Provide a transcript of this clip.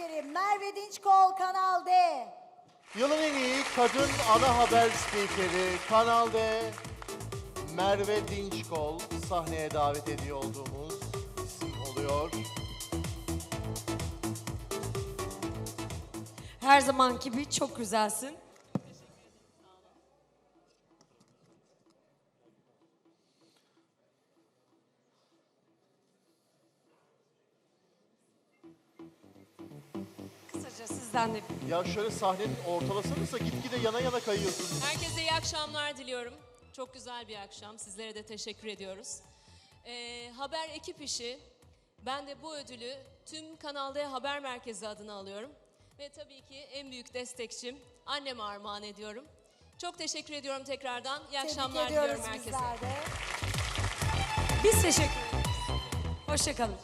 Başkanı Merve Dinçkol Kanal D. Yılın en iyi kadın ana haber spikeri Kanal D Merve Dinçkol sahneye davet ediyor olduğumuz isim oluyor. Her zamanki gibi çok güzelsin. Sizden de Ya şöyle sahnenin ortalasanıza gitgide yana yana kayıyorsunuz. Herkese iyi akşamlar diliyorum. Çok güzel bir akşam. Sizlere de teşekkür ediyoruz. Ee, haber ekip işi. Ben de bu ödülü tüm Kanal D Haber Merkezi adına alıyorum. Ve tabii ki en büyük destekçim anneme armağan ediyorum. Çok teşekkür ediyorum tekrardan. İyi akşamlar diliyorum herkese. bizler de. biz teşekkür ederiz. Hoşçakalın.